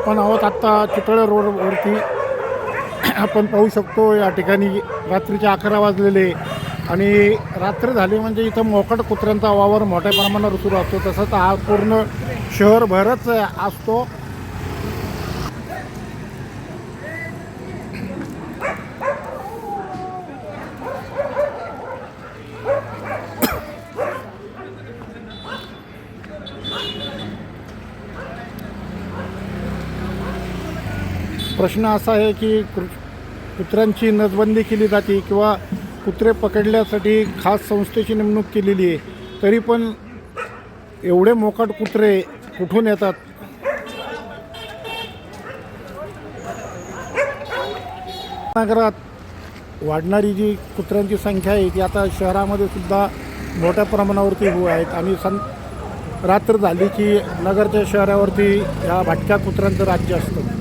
आपण आहोत आत्ता चितळे रोडवरती आपण पाहू शकतो या ठिकाणी रात्रीचे अकरा वाजलेले. आणि रात्र झाली म्हणजे इथं मोकट कुत्र्यांचा वावर मोठ्या प्रमाणावर सुरू असतो. तसंच हा पूर्ण शहरभरच असतो. प्रश्न असा आहे की कु- कुत्र्यांची नसबंदी केली जाते किंवा कुत्रे पकडण्यासाठी खास संस्थेची नेमणूक केलेली आहे तरी पण एवढे मोकाट कुत्रे कुठून येतात? नगरात वाढणारी जी कुत्र्यांची संख्या आहे ती आता शहरामध्ये सुद्धा मोठ्या प्रमाणावरती हो आहेत. आणि सं रात्र झाली की नगरच्या शहरावरती या भटक्या कुत्र्यांचं राज्य असतं.